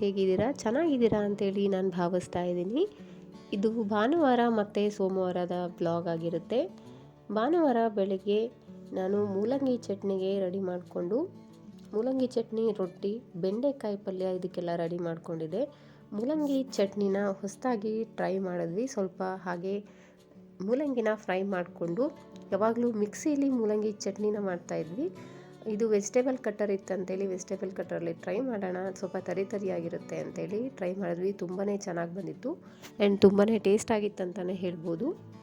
ಹೇಗಿದ್ದೀರಾ? ಚೆನ್ನಾಗಿದ್ದೀರಾ ಅಂತೇಳಿ ನಾನು ಭಾವಿಸ್ತಾ ಇದ್ದೀನಿ. ಇದು ಭಾನುವಾರ ಮತ್ತು ಸೋಮವಾರದ ಬ್ಲಾಗ್ ಆಗಿರುತ್ತೆ. ಭಾನುವಾರ ಬೆಳಗ್ಗೆ ನಾನು ಮೂಲಂಗಿ ಚಟ್ನಿಗೆ ರೆಡಿ ಮಾಡಿಕೊಂಡು, ಮೂಲಂಗಿ ಚಟ್ನಿ, ರೊಟ್ಟಿ, ಬೆಂಡೆಕಾಯಿ ಪಲ್ಯ ಇದಕ್ಕೆಲ್ಲ ರೆಡಿ ಮಾಡಿಕೊಂಡಿದ್ದೆ. ಮೂಲಂಗಿ ಚಟ್ನಿನ ಹೊಸದಾಗಿ ಟ್ರೈ ಮಾಡಿದ್ವಿ. ಸ್ವಲ್ಪ ಹಾಗೆ ಮೂಲಂಗಿನ ಫ್ರೈ ಮಾಡಿಕೊಂಡು, ಯಾವಾಗಲೂ ಮಿಕ್ಸಿಲಿ ಮೂಲಂಗಿ ಚಟ್ನಿನ ಮಾಡ್ತಾಯಿದ್ವಿ ಇದು ವೆಜಿಟೇಬಲ್ ಕಟ್ಟರ್ ಇತ್ತಂತೇಳಿ ವೆಜಿಟೇಬಲ್ ಕಟ್ಟರಲ್ಲಿ ಟ್ರೈ ಮಾಡೋಣ. ಸ್ವಲ್ಪ ತರಿ ತರಿಯಾಗಿರುತ್ತೆ ಅಂತೇಳಿ ಟ್ರೈ ಮಾಡಿದ್ವಿ. ತುಂಬಾ ಚೆನ್ನಾಗಿ ಬಂದಿತ್ತು. ಆ್ಯಂಡ್ ತುಂಬಾ ಟೇಸ್ಟ್ ಆಗಿತ್ತು ಅಂತಲೇ ಹೇಳ್ಬೋದು.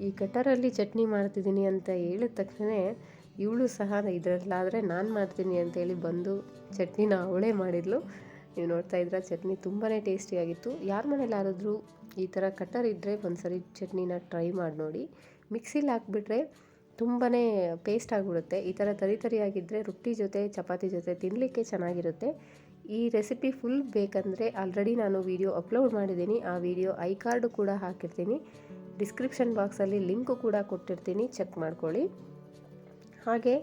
ಈ ಕಟ್ಟರಲ್ಲಿ ಚಟ್ನಿ ಮಾಡ್ತಿದ್ದೀನಿ ಅಂತ ಹೇಳಿದ ತಕ್ಷಣ ಇವಳು ಸಹ ಇದರಲ್ಲಾದರೆ ನಾನು ಮಾಡ್ತೀನಿ ಅಂತೇಳಿ ಬಂದು ಚಟ್ನಿನ ಅವಳೇ ಮಾಡಿದ್ಲು. ನೀವು ನೋಡ್ತಾ ಇದ್ರೆ ಚಟ್ನಿ ತುಂಬಾ ಟೇಸ್ಟಿಯಾಗಿತ್ತು ಯಾರ ಮನೇಲಾದರೂ ಈ ಥರ ಕಟ್ಟರ್ ಇದ್ದರೆ ಒಂದ್ಸರಿ ಚಟ್ನಿನ ಟ್ರೈ ಮಾಡಿ ನೋಡಿ. ಮಿಕ್ಸಿಲಿ ಹಾಕ್ಬಿಟ್ರೆ ತುಂಬಾ ಪೇಸ್ಟ್ ಆಗಿಬಿಡುತ್ತೆ. ಈ ಥರ ತರಿ ತರಿಯಾಗಿದ್ದರೆ ರೊಟ್ಟಿ ಜೊತೆ, ಚಪಾತಿ ಜೊತೆ ತಿನ್ನಲಿಕ್ಕೆ ಚೆನ್ನಾಗಿರುತ್ತೆ. ಈ ರೆಸಿಪಿ ಫುಲ್ ಬೇಕಂದರೆ ಆಲ್ರೆಡಿ ನಾನು ವೀಡಿಯೋ ಅಪ್ಲೋಡ್ ಮಾಡಿದ್ದೀನಿ. ಆ ವಿಡಿಯೋ ಐ ಕಾರ್ಡು ಕೂಡ ಹಾಕಿರ್ತೀನಿ. ಡಿಸ್ಕ್ರಿಪ್ಷನ್ ಬಾಕ್ಸಲ್ಲಿ ಲಿಂಕು ಕೂಡ ಕೊಟ್ಟಿರ್ತೀನಿ. ಚೆಕ್ ಮಾಡ್ಕೊಳ್ಳಿ. ಹಾಗೆ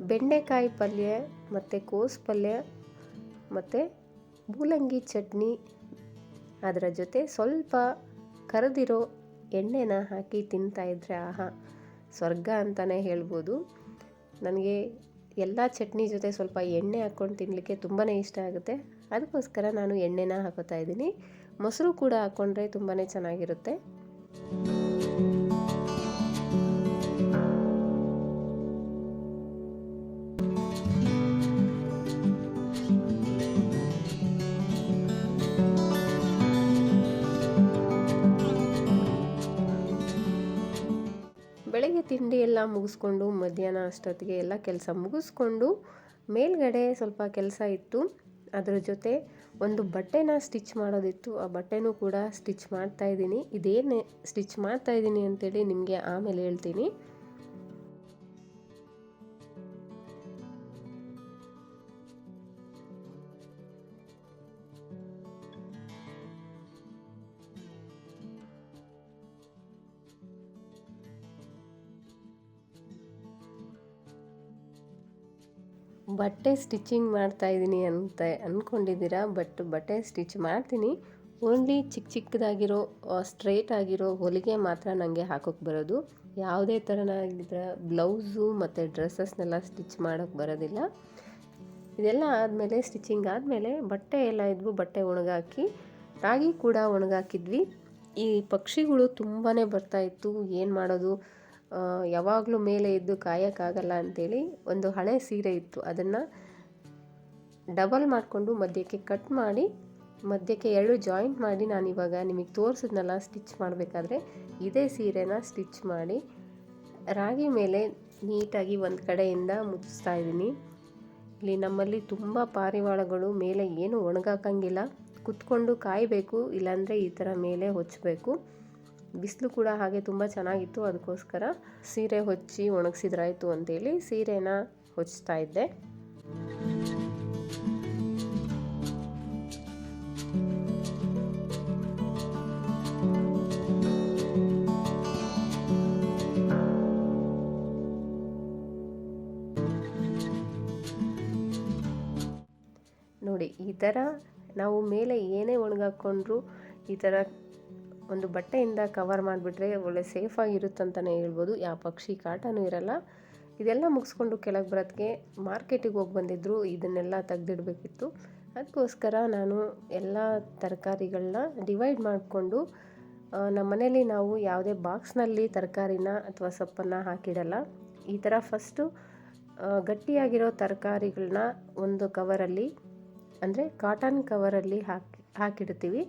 ಬೆಂಡೆಕಾಯಿ ಪಲ್ಯ ಮತ್ತು ಕೋಸು ಪಲ್ಯ ಮತ್ತು ಮೂಲಂಗಿ ಚಟ್ನಿ ಅದರ ಜೊತೆ ಸ್ವಲ್ಪ ಕರೆದಿರೋ ಎಣ್ಣೆನ ಹಾಕಿ ತಿಂತಾಯಿದ್ರೆ ಆಹಾ, ಸ್ವರ್ಗ ಅಂತಲೇ ಹೇಳ್ಬೋದು. ನನಗೆ ಎಲ್ಲ ಚಟ್ನಿ ಜೊತೆ ಸ್ವಲ್ಪ ಎಣ್ಣೆ ಹಾಕ್ಕೊಂಡು ತಿನ್ನಲಿಕ್ಕೆ ತುಂಬಾ ಇಷ್ಟ ಆಗುತ್ತೆ. ಅದಕ್ಕೋಸ್ಕರ ನಾನು ಎಣ್ಣೆನ ಹಾಕೋತಾ ಇದ್ದೀನಿ. ಮೊಸರು ಕೂಡ ಹಾಕ್ಕೊಂಡ್ರೆ ತುಂಬಾ ಚೆನ್ನಾಗಿರುತ್ತೆ. ಮುಗಿಸ್ಕೊಂಡು ಮಧ್ಯಾಹ್ನ ಅಷ್ಟೊತ್ತಿಗೆ ಎಲ್ಲ ಕೆಲಸ ಮುಗಿಸ್ಕೊಂಡು ಮೇಲ್ಗಡೆ ಸ್ವಲ್ಪ ಕೆಲಸ ಇತ್ತು. ಅದರ ಜೊತೆ ಒಂದು ಬಟ್ಟೆನ ಸ್ಟಿಚ್ ಮಾಡೋದಿತ್ತು. ಆ ಬಟ್ಟೆನೂ ಕೂಡ ಸ್ಟಿಚ್ ಮಾಡ್ತಾಯಿದ್ದೀನಿ ಇದೇನೇ ಸ್ಟಿಚ್ ಮಾಡ್ತಾಯಿದ್ದೀನಿ ಅಂತೇಳಿ ನಿಮಗೆ ಆಮೇಲೆ ಹೇಳ್ತೀನಿ. ಬಟ್ಟೆ ಸ್ಟಿಚಿಂಗ್ ಮಾಡ್ತಾ ಇದ್ದೀನಿ ಅಂತ ಅಂದ್ಕೊಂಡಿದ್ದೀರಾ ಬಟ್ ಬಟ್ಟೆ ಸ್ಟಿಚ್ ಮಾಡ್ತೀನಿ. ಓನ್ಲಿ ಚಿಕ್ಕ ಚಿಕ್ಕದಾಗಿರೋ ಸ್ಟ್ರೇಟ್ ಆಗಿರೋ ಹೊಲಿಗೆ ಮಾತ್ರ ನನಗೆ ಹಾಕೋಕ್ಕೆ ಬರೋದು. ಯಾವುದೇ ಥರನಾಗಿದ್ದ ಬ್ಲೌಸು ಮತ್ತು ಡ್ರೆಸ್ಸಸ್ನೆಲ್ಲ ಸ್ಟಿಚ್ ಮಾಡೋಕ್ಕೆ ಬರೋದಿಲ್ಲ. ಇದೆಲ್ಲ ಆದಮೇಲೆ, ಸ್ಟಿಚಿಂಗ್ ಆದಮೇಲೆ ಬಟ್ಟೆ ಎಲ್ಲ ಇದ್ವು, ಬಟ್ಟೆ ಒಣಗಾಕಿ. ರಾಗಿ ಕೂಡ ಒಣಗಾಕಿದ್ವಿ. ಈ ಪಕ್ಷಿಗಳು ತುಂಬಾ ಬರ್ತಾಯಿತ್ತು ಏನು ಮಾಡೋದು? ಯಾವಾಗಲೂ ಮೇಲೆ ಎದ್ದು ಕಾಯೋಕ್ಕಾಗಲ್ಲ ಅಂಥೇಳಿ ಒಂದು ಹಳೆ ಸೀರೆ ಇತ್ತು. ಅದನ್ನು ಡಬಲ್ ಮಾಡಿಕೊಂಡು ಮಧ್ಯಕ್ಕೆ ಕಟ್ ಮಾಡಿ, ಮಧ್ಯಕ್ಕೆ ಎರಡು ಜಾಯಿಂಟ್ ಮಾಡಿ ನಾನು ಇವಾಗ ನಿಮಗೆ ತೋರಿಸಿದ್ನಲ್ಲ ಸ್ಟಿಚ್ ಮಾಡಬೇಕಾದ್ರೆ, ಇದೇ ಸೀರೆನ ಸ್ಟಿಚ್ ಮಾಡಿ ರಾಗಿ ಮೇಲೆ ನೀಟಾಗಿ ಒಂದು ಕಡೆಯಿಂದ ಮುಚ್ಚಿಸ್ತಾ ಇದ್ದೀನಿ. ಇಲ್ಲಿ ನಮ್ಮಲ್ಲಿ ತುಂಬ ಪಾರಿವಾಳಗಳು, ಮೇಲೆ ಏನು ಒಣಗಾಕಂಗಿಲ್ಲ. ಕುತ್ಕೊಂಡು ಕಾಯಬೇಕು, ಇಲ್ಲಾಂದರೆ ಈ ಥರ ಮೇಲೆ ಹೊಚ್ಚಬೇಕು ಬಿಸಿಲು ಕೂಡ ಹಾಗೆ ತುಂಬ ಚೆನ್ನಾಗಿತ್ತು ಅದಕ್ಕೋಸ್ಕರ ಸೀರೆ ಹೊಚ್ಚಿ ಒಣಗಿಸಿದ್ರಾಯ್ತು ಅಂತೇಳಿ ಸೀರೆನ ಹೊಚ್ತಾ ಇದ್ದೆ. ನೋಡಿ, ಈ ಥರ ನಾವು ಮೇಲೆ ಏನೇ ಒಣಗಾಕೊಂಡ್ರು ಈ ಥರ ಒಂದು ಬಟ್ಟೆಯಿಂದ ಕವರ್ ಮಾಡಿಬಿಟ್ರೆ ಒಳ್ಳೆ ಸೇಫಾಗಿರುತ್ತಂತಲೇ ಹೇಳ್ಬೋದು. ಯಾವ ಪಕ್ಷಿ, ಕಾಟನೂ ಇರಲ್ಲ. ಇದೆಲ್ಲ ಮುಗಿಸ್ಕೊಂಡು ಕೆಳಗೆ ಬರೋದಕ್ಕೆ ಮಾರ್ಕೆಟಿಗೆ ಹೋಗಿ ಬಂದಿದ್ದರು ಇದನ್ನೆಲ್ಲ ತೆಗೆದಿಡಬೇಕಿತ್ತು. ಅದಕ್ಕೋಸ್ಕರ ನಾನು ಎಲ್ಲ ತರಕಾರಿಗಳನ್ನ ಡಿವೈಡ್ ಮಾಡಿಕೊಂಡು ನಮ್ಮ ಮನೇಲಿ ನಾವು ಯಾವುದೇ ಬಾಕ್ಸ್ನಲ್ಲಿ ತರಕಾರಿನ ಅಥವಾ ಸೊಪ್ಪನ್ನು ಹಾಕಿಡಲ್ಲ. ಈ ಥರ ಫಸ್ಟು ಗಟ್ಟಿಯಾಗಿರೋ ತರಕಾರಿಗಳನ್ನ ಒಂದು ಕವರಲ್ಲಿ ಅಂದರೆ ಕಾಟನ್ ಕವರಲ್ಲಿ ಹಾಕಿ, ಹಾಕಿಡ್ತೀವಿ.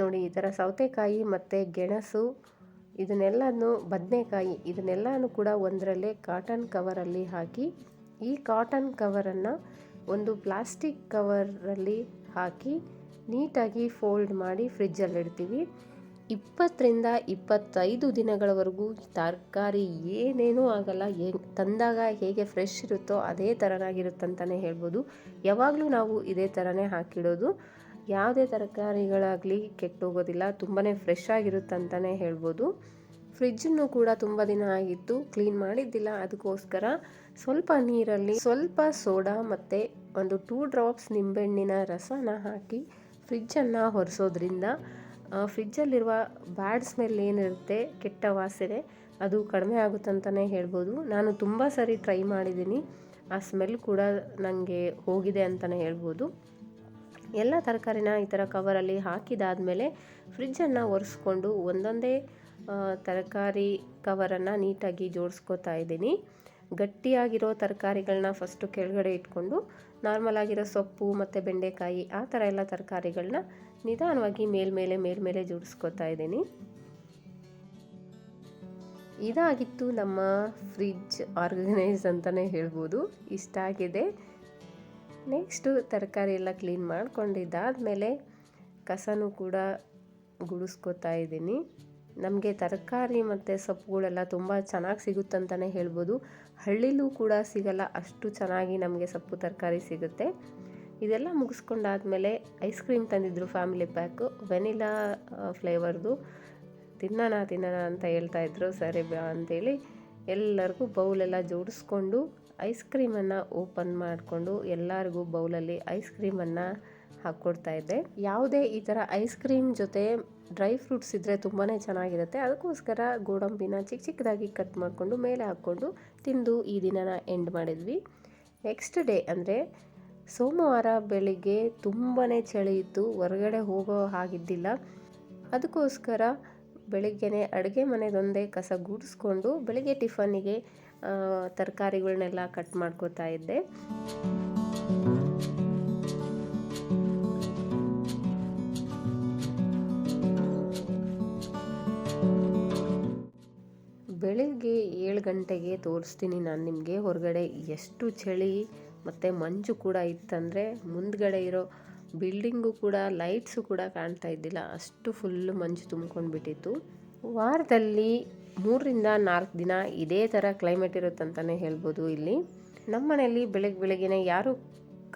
ನೋಡಿ, ಈ ಥರ ಸೌತೆಕಾಯಿ ಮತ್ತು ಗೆಣಸು, ಇದನ್ನೆಲ್ಲನೂ ಬದನೆಕಾಯಿ, ಇದನ್ನೆಲ್ಲನೂ ಕೂಡ ಒಂದರಲ್ಲೇ ಕಾಟನ್ ಕವರಲ್ಲಿ ಹಾಕಿ, ಈ ಕಾಟನ್ ಕವರನ್ನು ಒಂದು ಪ್ಲಾಸ್ಟಿಕ್ ಕವರಲ್ಲಿ ಹಾಕಿ, ನೀಟಾಗಿ ಫೋಲ್ಡ್ ಮಾಡಿ ಫ್ರಿಜ್ಜಲ್ಲಿ ಇಡ್ತೀವಿ. ಇಪ್ಪತ್ತರಿಂದ ಇಪ್ಪತ್ತೈದು ದಿನಗಳವರೆಗೂ ತರಕಾರಿ ಏನೇನೂ ಆಗಲ್ಲ ಹೆಂಗ್ ತಂದಾಗ ಹೇಗೆ ಫ್ರೆಶ್ ಇರುತ್ತೋ ಅದೇ ಥರನಾಗಿರುತ್ತಂತಲೇ ಹೇಳ್ಬೋದು. ಯಾವಾಗಲೂ ನಾವು ಇದೇ ಥರನೇ ಹಾಕಿಡೋದು. ಯಾವುದೇ ತರಕಾರಿಗಳಾಗಲಿ ಕೆಟ್ಟೋಗೋದಿಲ್ಲ ತುಂಬಾ ಫ್ರೆಶ್ ಆಗಿರುತ್ತೆ ಅಂತಲೇ ಹೇಳ್ಬೋದು. ಫ್ರಿಜ್ಜನ್ನು ಕೂಡ ತುಂಬ ದಿನ ಆಗಿತ್ತು ಕ್ಲೀನ್ ಮಾಡಿದ್ದಿಲ್ಲ. ಅದಕ್ಕೋಸ್ಕರ ಸ್ವಲ್ಪ ನೀರಲ್ಲಿ ಸ್ವಲ್ಪ ಸೋಡಾ ಮತ್ತು ಒಂದು ಟೂ ಡ್ರಾಪ್ಸ್ ನಿಂಬೆಹಣ್ಣಿನ ರಸನ ಹಾಕಿ ಫ್ರಿಜ್ಜನ್ನು ಹೊರಿಸೋದ್ರಿಂದ ಫ್ರಿಜ್ಜಲ್ಲಿರುವ ಬ್ಯಾಡ್ ಸ್ಮೆಲ್ ಏನಿರುತ್ತೆ, ಕೆಟ್ಟ ವಾಸನೆ ಅದು ಕಡಿಮೆ ಆಗುತ್ತಂತಲೇ ಹೇಳ್ಬೋದು. ನಾನು ತುಂಬ ಸರಿ ಟ್ರೈ ಮಾಡಿದ್ದೀನಿ. ಆ ಸ್ಮೆಲ್ ಕೂಡ ನನಗೆ ಹೋಗಿದೆ ಅಂತಲೇ ಹೇಳ್ಬೋದು. ಎಲ್ಲ ತರಕಾರಿನ ಈ ಥರ ಕವರಲ್ಲಿ ಹಾಕಿದಾದಮೇಲೆ ಫ್ರಿಜ್ಜನ್ನು ಒರೆಸ್ಕೊಂಡು ಒಂದೊಂದೇ ತರಕಾರಿ ಕವರನ್ನು ನೀಟಾಗಿ ಜೋಡಿಸ್ಕೋತಾ ಇದ್ದೀನಿ. ಗಟ್ಟಿಯಾಗಿರೋ ತರಕಾರಿಗಳನ್ನ ಫಸ್ಟು ಕೆಳಗಡೆ ಇಟ್ಕೊಂಡು ನಾರ್ಮಲ್ ಆಗಿರೋ ಸೊಪ್ಪು ಮತ್ತು ಬೆಂಡೆಕಾಯಿ ಆ ಥರ ಎಲ್ಲ ತರಕಾರಿಗಳನ್ನ ನಿಧಾನವಾಗಿ ಮೇಲ್ಮೇಲೆ ಮೇಲ್ಮೇಲೆ ಜೋಡಿಸ್ಕೋತಾ ಇದ್ದೀನಿ. ಇದಾಗಿತ್ತು ನಮ್ಮ ಫ್ರಿಜ್ ಆರ್ಗನೈಸ್ ಅಂತಲೇ ಹೇಳ್ಬೋದು. ಇಷ್ಟ ಆಗಿದೆ ನೆಕ್ಸ್ಟು ತರಕಾರಿ ಎಲ್ಲ ಕ್ಲೀನ್ ಮಾಡ್ಕೊಂಡಿದ್ದಾದಮೇಲೆ ಕಸನೂ ಕೂಡ ಗುಡಿಸ್ಕೋತಾ ಇದ್ದೀನಿ. ನಮಗೆ ತರಕಾರಿ ಮತ್ತು ಸೊಪ್ಪುಗಳೆಲ್ಲ ತುಂಬ ಚೆನ್ನಾಗಿ ಸಿಗುತ್ತಂತಲೇ ಹೇಳ್ಬೋದು. ಹಳ್ಳಿಲೂ ಕೂಡ ಸಿಗಲ್ಲ, ಅಷ್ಟು ಚೆನ್ನಾಗಿ ನಮಗೆ ಸೊಪ್ಪು ತರಕಾರಿ ಸಿಗುತ್ತೆ. ಇದೆಲ್ಲ ಮುಗಿಸ್ಕೊಂಡಾದ್ಮೇಲೆ ಐಸ್ ಕ್ರೀಮ್ ತಂದಿದ್ದರು ಫ್ಯಾಮಿಲಿ ಪ್ಯಾಕು, ವೆನಿಲಾ ಫ್ಲೇವರ್ದು. ತಿನ್ನೋಣ ತಿನ್ನೋಣ ಅಂತ ಹೇಳ್ತಾಯಿದ್ರು ಸರಿ ಬಾ ಅಂತೇಳಿ. ಎಲ್ಲರಿಗೂ ಬೌಲೆಲ್ಲ ಜೋಡಿಸ್ಕೊಂಡು ಐಸ್ ಕ್ರೀಮನ್ನು ಓಪನ್ ಮಾಡಿಕೊಂಡು ಎಲ್ಲರಿಗೂ ಬೌಲಲ್ಲಿ ಐಸ್ ಕ್ರೀಮನ್ನು ಹಾಕ್ಕೊಡ್ತಾ ಇದ್ದೆ. ಯಾವುದೇ ಈ ಥರ ಐಸ್ ಕ್ರೀಮ್ ಜೊತೆ ಡ್ರೈ ಫ್ರೂಟ್ಸ್ ಇದ್ದರೆ ತುಂಬಾ ಚೆನ್ನಾಗಿರುತ್ತೆ. ಅದಕ್ಕೋಸ್ಕರ ಗೋಡಂಬಿನ ಚಿಕ್ಕ ಚಿಕ್ಕದಾಗಿ ಕಟ್ ಮಾಡಿಕೊಂಡು ಮೇಲೆ ಹಾಕ್ಕೊಂಡು ತಿಂದು ಈ ದಿನನ ಎಂಡ್ ಮಾಡಿದ್ವಿ. ನೆಕ್ಸ್ಟ್ ಡೇ ಅಂದರೆ ಸೋಮವಾರ ಬೆಳಿಗ್ಗೆ ತುಂಬಾ ಚಳಿ ಇತ್ತು, ಹೊರಗಡೆ ಹೋಗೋ ಹಾಗಿದ್ದಿಲ್ಲ. ಅದಕ್ಕೋಸ್ಕರ ಬೆಳಿಗ್ಗೆನೆ ಅಡುಗೆ ಮನೆದೊಂದೇ ಕಸ ಗುಡಿಸ್ಕೊಂಡು ಬೆಳಿಗ್ಗೆ ಟಿಫನ್ನಿಗೆ ತರಕಾರಿಗಳನ್ನೆಲ್ಲ ಕಟ್ ಮಾಡ್ಕೋತಾ ಇದ್ದೆ. ಬೆಳಿಗ್ಗೆ ಏಳು ಗಂಟೆಗೆ ತೋರಿಸ್ತೀನಿ ನಾನು ನಿಮಗೆ. ಹೊರಗಡೆ ಎಷ್ಟು ಚಳಿ ಮತ್ತು ಮಂಜು ಕೂಡ ಇತ್ತಂದರೆ ಮುಂದ್ಗಡೆ ಇರೋ ಬಿಲ್ಡಿಂಗು ಕೂಡ, ಲೈಟ್ಸು ಕೂಡ ಕಾಣ್ತಾ ಇದ್ದಿಲ್ಲ. ಅಷ್ಟು ಫುಲ್ಲು ಮಂಜು ತುಂಬ್ಕೊಂಡು ಬಿಟ್ಟಿತ್ತು ವಾರದಲ್ಲಿ ಮೂರರಿಂದ ನಾಲ್ಕು ದಿನ ಇದೇ ಥರ ಕ್ಲೈಮೇಟ್ ಇರುತ್ತಂತಲೇ ಹೇಳ್ಬೋದು ಇಲ್ಲಿ. ನಮ್ಮ ಮನೆಯಲ್ಲಿ ಬೆಳಗ್ಗೆ ಬೆಳಗ್ಗೆನೇ ಯಾರು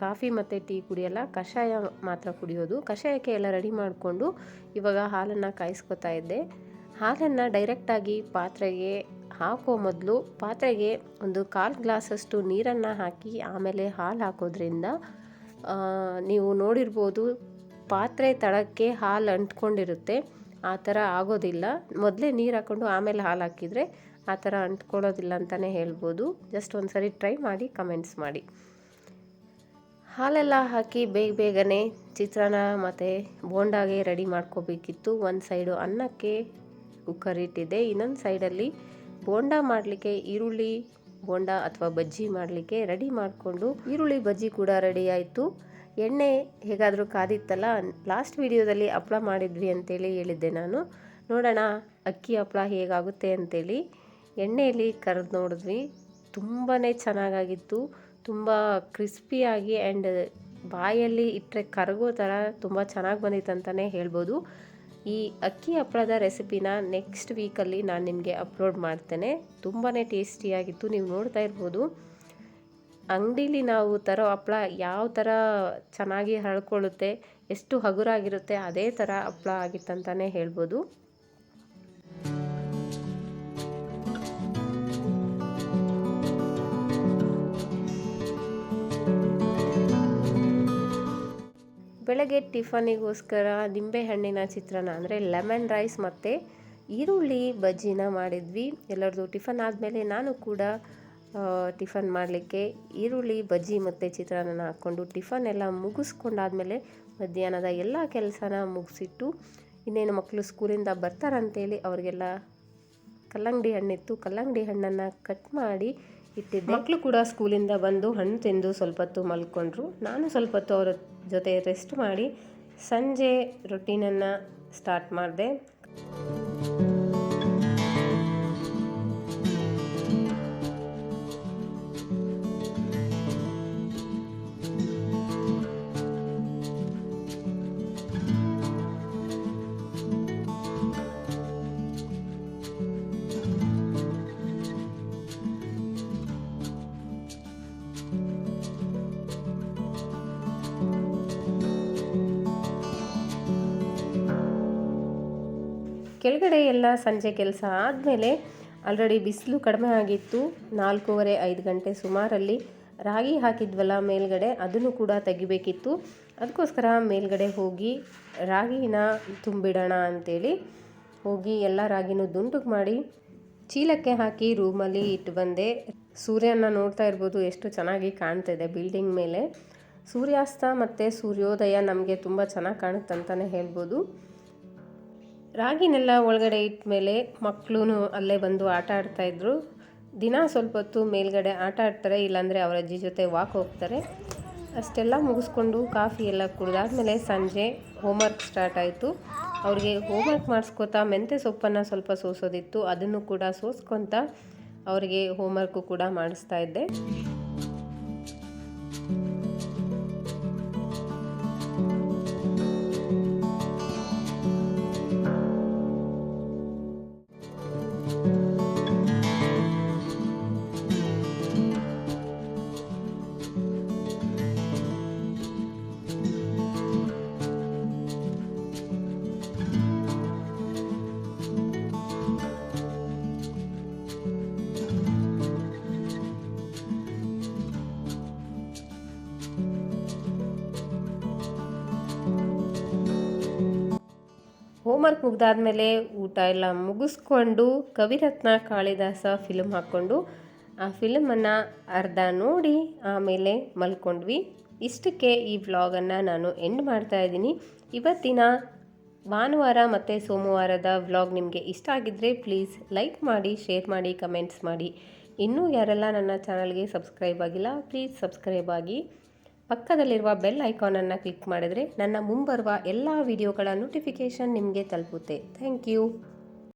ಕಾಫಿ ಮತ್ತು ಟೀ ಕುಡಿಯೋಲ್ಲ, ಕಷಾಯ ಮಾತ್ರ ಕುಡಿಯೋದು. ಕಷಾಯಕ್ಕೆ ಎಲ್ಲ ರೆಡಿ ಮಾಡಿಕೊಂಡು ಇವಾಗ ಹಾಲನ್ನು ಕಾಯಿಸ್ಕೊತಾ ಇದ್ದೆ. ಹಾಲನ್ನು ಡೈರೆಕ್ಟಾಗಿ ಪಾತ್ರೆಗೆ ಹಾಕೋ ಮೊದಲು ಪಾತ್ರೆಗೆ ಒಂದು ಕಾಲು ಗ್ಲಾಸಷ್ಟು ನೀರನ್ನು ಹಾಕಿ ಆಮೇಲೆ ಹಾಲು ಹಾಕೋದ್ರಿಂದ ನೀವು ನೋಡಿರ್ಬೋದು ಪಾತ್ರೆ ತಳಕ್ಕೆ ಹಾಲು ಅಂಟ್ಕೊಂಡಿರುತ್ತೆ. ಆ ಥರ ಆಗೋದಿಲ್ಲ. ಮೊದಲೇ ನೀರು ಹಾಕ್ಕೊಂಡು ಆಮೇಲೆ ಹಾಲು ಹಾಕಿದರೆ ಆ ಥರ ಅಂಟ್ಕೊಳ್ಳೋದಿಲ್ಲ ಅಂತಲೇ ಹೇಳ್ಬೋದು. ಜಸ್ಟ್ ಒಂದು ಸರಿ ಟ್ರೈ ಮಾಡಿ ಕಮೆಂಟ್ಸ್ ಮಾಡಿ. ಹಾಲೆಲ್ಲ ಹಾಕಿ ಬೇಗ ಬೇಗನೆ ಚಿತ್ರಾನ್ನ ಮತ್ತು ಬೋಂಡಾಗೆ ರೆಡಿ ಮಾಡ್ಕೋಬೇಕಿತ್ತು. ಒಂದು ಸೈಡು ಅನ್ನಕ್ಕೆ ಕುಕ್ಕರ್ ಇಟ್ಟಿದ್ದೆ. ಇನ್ನೊಂದು ಸೈಡಲ್ಲಿ ಬೋಂಡ ಮಾಡಲಿಕ್ಕೆ ಈರುಳ್ಳಿ, ಬೋಂಡ ಅಥವಾ ಬಜ್ಜಿ ಮಾಡಲಿಕ್ಕೆ ರೆಡಿ ಮಾಡಿಕೊಂಡು ಈರುಳ್ಳಿ, ಬಜ್ಜಿ ಕೂಡ ರೆಡಿ ಆಯಿತು. ಎಣ್ಣೆ ಹೇಗಾದರೂ ಕಾದಿತ್ತಲ್ಲ, ಲಾಸ್ಟ್ ವಿಡಿಯೋದಲ್ಲಿ ಹಪ್ಳ ಮಾಡಿದ್ವಿ ಅಂತೇಳಿ ಹೇಳಿದ್ದೆ ನಾನು. ನೋಡೋಣ, ಅಕ್ಕಿ ಹಪ್ಳ ಹೇಗಾಗುತ್ತೆ ಅಂತೇಳಿ. ಎಣ್ಣೆಯಲ್ಲಿ ಕರೆದು ನೋಡಿದ್ವಿ. ತುಂಬಾ ಚೆನ್ನಾಗಾಗಿತ್ತು. ತುಂಬ ಕ್ರಿಸ್ಪಿಯಾಗಿ ಆ್ಯಂಡ್ ಬಾಯಲ್ಲಿ ಇಟ್ಟರೆ ಕರಗೋ ಥರ ತುಂಬ ಚೆನ್ನಾಗಿ ಬಂದಿತ್ತು ಅಂತಲೇ ಹೇಳ್ಬೋದು. ಈ ಅಕ್ಕಿ ಹಪ್ಪಳದ ರೆಸಿಪಿನ ನೆಕ್ಸ್ಟ್ ವೀಕಲ್ಲಿ ನಾನು ನಿಮಗೆ ಅಪ್ಲೋಡ್ ಮಾಡ್ತೇನೆ. ತುಂಬಾ ಟೇಸ್ಟಿಯಾಗಿತ್ತು ನೀವು ನೋಡ್ತಾ ಇರ್ಬೋದು. ಅಂಗಡೀಲಿ ನಾವು ತರೋ ಹಪ್ಳ ಯಾವ ಥರ ಚೆನ್ನಾಗಿ ಹರಳ್ಕೊಳ್ಳುತ್ತೆ ಎಷ್ಟು ಹಗುರಾಗಿರುತ್ತೆ ಅದೇ ಥರ ಹಪ್ಳ ಆಗಿತ್ತಂತಲೇ ಹೇಳ್ಬೋದು. ಬೆಳಗ್ಗೆ ಟಿಫನಿಗೋಸ್ಕರ ನಿಂಬೆಹಣ್ಣಿನ ಚಿತ್ರಾನ್ನ ಅಂದರೆ ಲೆಮನ್ ರೈಸ್ ಮತ್ತು ಈರುಳ್ಳಿ ಬಜ್ಜಿನ ಮಾಡಿದ್ವಿ. ಎಲ್ಲರದು ಟಿಫನ್ ಆದಮೇಲೆ ನಾನು ಕೂಡ ಟಿಫನ್ ಮಾಡಲಿಕ್ಕೆ ಈರುಳ್ಳಿ, ಬಜ್ಜಿ ಮತ್ತು ಚಿತ್ರಾನ್ನ ಹಾಕ್ಕೊಂಡು ಟಿಫನ್ ಎಲ್ಲ ಮುಗಿಸ್ಕೊಂಡಾದ್ಮೇಲೆ ಮಧ್ಯಾಹ್ನದ ಎಲ್ಲ ಕೆಲಸನ ಮುಗಿಸಿಟ್ಟು ಇನ್ನೇನು ಮಕ್ಕಳು ಸ್ಕೂಲಿಂದ ಬರ್ತಾರಂತೇಳಿ ಅವರಿಗೆಲ್ಲ ಕಲ್ಲಂಗಡಿ ಹಣ್ಣಿತ್ತು. ಕಲ್ಲಂಗಡಿ ಹಣ್ಣನ್ನು ಕಟ್ ಮಾಡಿ ಇಟ್ಟಿದ್ದೆ. ಮಕ್ಕಳು ಕೂಡ ಸ್ಕೂಲಿಂದ ಬಂದು ಹಣ್ಣು ತಿಂದು ಸ್ವಲ್ಪ ಹೊತ್ತು ಮಲ್ಕೊಂಡ್ರು. ನಾನು ಸ್ವಲ್ಪ ಹೊತ್ತು ಅವರ ಜೊತೆ ರೆಸ್ಟ್ ಮಾಡಿ ಸಂಜೆ ರೊಟೀನನ್ನು ಸ್ಟಾರ್ಟ್ ಮಾಡಿದೆ. ಕೆಳಗಡೆ ಎಲ್ಲ ಸಂಜೆ ಕೆಲಸ ಆದಮೇಲೆ ಆಲ್ರೆಡಿ ಬಿಸಿಲು ಕಡಿಮೆ ಆಗಿತ್ತು. ನಾಲ್ಕೂವರೆ, ಐದು ಗಂಟೆ ಸುಮಾರಲ್ಲಿ ರಾಗಿ ಹಾಕಿದ್ವಲ್ಲ ಮೇಲ್ಗಡೆ, ಅದನ್ನು ಕೂಡ ತೆಗಿಬೇಕಿತ್ತು. ಅದಕ್ಕೋಸ್ಕರ ಮೇಲ್ಗಡೆ ಹೋಗಿ ರಾಗಿನ ತುಂಬಿಡೋಣ ಅಂತೇಳಿ ಹೋಗಿ ಎಲ್ಲ ರಾಗಿನೂ ದುಂಡುಗೆ ಮಾಡಿ ಚೀಲಕ್ಕೆ ಹಾಕಿ ರೂಮಲ್ಲಿ ಇಟ್ಟು ಬಂದೆ. ಸೂರ್ಯನ ನೋಡ್ತಾ ಇರ್ಬೋದು, ಎಷ್ಟು ಚೆನ್ನಾಗಿ ಕಾಣ್ತಿದೆ ಬಿಲ್ಡಿಂಗ್ ಮೇಲೆ. ಸೂರ್ಯಾಸ್ತ ಮತ್ತು ಸೂರ್ಯೋದಯ ನಮಗೆ ತುಂಬ ಚೆನ್ನಾಗಿ ಕಾಣುತ್ತೆ ಅಂತಲೇ ಹೇಳ್ಬೋದು. ರಾಗಿನೆಲ್ಲ ಒಳಗಡೆ ಇಟ್ಟ ಮೇಲೆ ಮಕ್ಕಳೂ ಅಲ್ಲೇ ಬಂದು ಆಟ ಆಡ್ತಾಯಿದ್ರು ದಿನ ಸ್ವಲ್ಪ ಹೊತ್ತು ಮೇಲ್ಗಡೆ ಆಟ ಆಡ್ತಾರೆ, ಇಲ್ಲಾಂದರೆ ಅವರ ಅಜ್ಜಿ ಜೊತೆ ವಾಕ್ ಹೋಗ್ತಾರೆ. ಅಷ್ಟೆಲ್ಲ ಮುಗಿಸ್ಕೊಂಡು ಕಾಫಿ ಎಲ್ಲ ಕುಡಿದಾದ್ಮೇಲೆ ಸಂಜೆ ಹೋಮ್ವರ್ಕ್ ಸ್ಟಾರ್ಟ್ ಆಯಿತು. ಅವ್ರಿಗೆ ಹೋಮ್ವರ್ಕ್ ಮಾಡಿಸ್ಕೊತಾ ಮೆಂತ್ಯ ಸೊಪ್ಪನ್ನು ಸ್ವಲ್ಪ ಸೋಸೋದಿತ್ತು, ಅದನ್ನು ಕೂಡ ಸೋಸ್ಕೊತಾ ಅವರಿಗೆ ಹೋಮ್ವರ್ಕು ಕೂಡ ಮಾಡಿಸ್ತಾ ಇದ್ದೆ. ಹೋಮ್ವರ್ಕ್ ಮುಗ್ದಾದ್ಮೇಲೆ ಊಟ ಎಲ್ಲ ಮುಗಿಸ್ಕೊಂಡು ಕವಿರತ್ನ ಕಾಳಿದಾಸ ಫಿಲಮ್ ಹಾಕ್ಕೊಂಡು ಆ ಫಿಲಮನ್ನು ಅರ್ಧ ನೋಡಿ ಆಮೇಲೆ ಮಲ್ಕೊಂಡ್ವಿ. ಇಷ್ಟಕ್ಕೆ ಈ ವ್ಲಾಗನ್ನು ನಾನು ಎಂಡ್ ಮಾಡ್ತಾ ಇದ್ದೀನಿ. ಇವತ್ತಿನ ಭಾನುವಾರ ಮತ್ತು ಸೋಮವಾರದ ವ್ಲಾಗ್ ನಿಮಗೆ ಇಷ್ಟ ಆಗಿದ್ದರೆ ಪ್ಲೀಸ್ ಲೈಕ್ ಮಾಡಿ ಶೇರ್ ಮಾಡಿ ಕಮೆಂಟ್ಸ್ ಮಾಡಿ. ಇನ್ನೂ ಯಾರೆಲ್ಲ ನನ್ನ ಚಾನಲ್ಗೆ ಸಬ್ಸ್ಕ್ರೈಬ್ ಆಗಿಲ್ಲ ಪ್ಲೀಸ್ ಸಬ್ಸ್ಕ್ರೈಬ್ ಆಗಿ. ಪಕ್ಕದಲ್ಲಿರುವ ಬೆಲ್ ಐಕಾನನ್ನು ಕ್ಲಿಕ್ ಮಾಡಿದರೆ ನನ್ನ ಮುಂಬರುವ ಎಲ್ಲ ವಿಡಿಯೋಗಳ ನೋಟಿಫಿಕೇಷನ್ ನಿಮಗೆ ತಲುಪುತ್ತೆ. Thank you